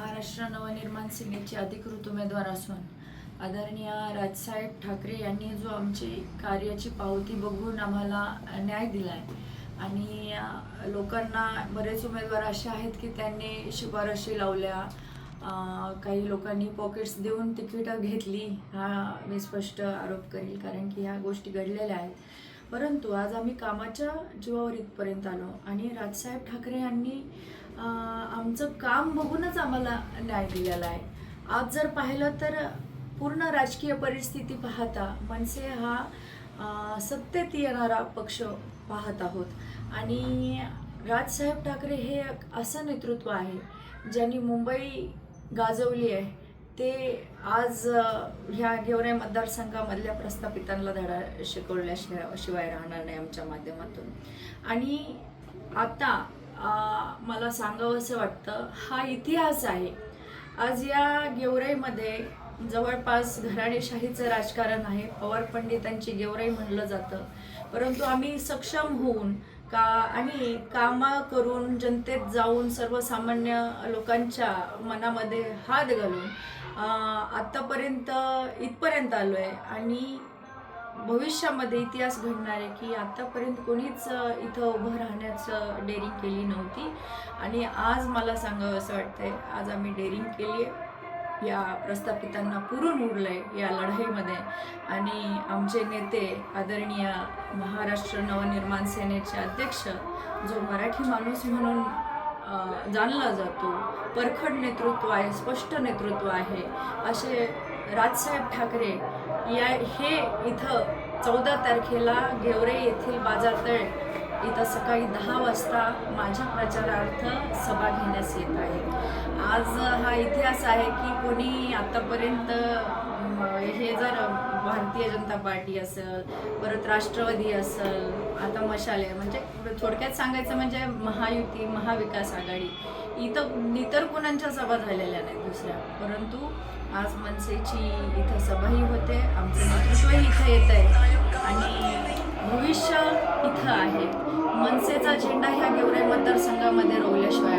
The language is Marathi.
महाराष्ट्र नवनिर्माण सेनेचे अधिकृत उमेदवार असून आदरणीय राजसाहेब ठाकरे यांनी जो आमची कार्याची पावती बघून आम्हाला न्याय दिला आहे आणि लोकांना बरेच उमेदवार असे आहेत की त्यांनी शिफारशी लावल्या. काही लोकांनी पॉकेट्स देऊन तिकीटं घेतली हा मी स्पष्ट आरोप करेल कारण की ह्या गोष्टी घडलेल्या आहेत. परंतु आज आम्ही कामाच्या जीवावर इथपर्यंत आलो आणि राजसाहेब ठाकरे यांनी आमचं काम बघूनच आम्हाला न्याय दिलेला आहे. आज जर पाहिलं तर पूर्ण राजकीय परिस्थिती पाहता मनसे हा सत्तेत येणारा पक्ष पाहत आहोत. आणि राजसाहेब ठाकरे हे एक असं नेतृत्व आहे ज्यांनी मुंबई गाजवली आहे. ते आज ह्या गेवराई मतदारसंघामधल्या प्रस्थापितांना धडा शिकवल्याशिवाय शिवाय राहणार नाही आमच्या माध्यमातून. आणि आता मला सांगावं असं वाटतं हा इतिहास आहे. आज या गेवराईमध्ये जवळपास घराणेशाहीचं राजकारण आहे. पवार पंडितांची गेवराई म्हणलं जातं. परंतु आम्ही सक्षम होऊन का आणि कामं करून जनतेत जाऊन सर्वसामान्य लोकांच्या मनामध्ये हात घालून आत्तापर्यंत इथपर्यंत आलो आहे आणि भविष्यामध्ये इतिहास घडणार आहे की आतापर्यंत कोणीच इथं उभं राहण्याचं डेअरिंग केली नव्हती. आणि आज मला सांगावं असं वाटतंय आज आम्ही डेअरिंग केली आहे या प्रस्थापितांना पुरून उरलंय या लढाईमध्ये. आणि आमचे नेते आदरणीय महाराष्ट्र नवनिर्माण सेनेचे अध्यक्ष जो मराठी माणूस म्हणून जाणला जातो परखड नेतृत्व आहे स्पष्ट नेतृत्व आहे असे राजसाहेब ठाकरे या हे इथं चौदा तारखेला गेवरे येथील बाजारतळ इथं सकाळी दहा वाजता माझ्या प्रचारार्थ सभा घेण्यास येत आहे. आज हा इतिहास आहे की कोणी आतापर्यंत हे जर भारतीय जनता पार्टी असेल परत राष्ट्रवादी असेल आता मशाले म्हणजे थोडक्यात सांगायचं म्हणजे महायुती महाविकास आघाडी इथं इतर कुणाच्या सभा झालेल्या नाहीत दुसऱ्या. परंतु आज मनसेची इथं सभाही होते आमचं नेतृत्वही इथं येत आहे आणि भविष्य इथं आहे. मनसेचा झेंडा ह्या गेवराई मतदारसंघामध्ये रोवल्याशिवाय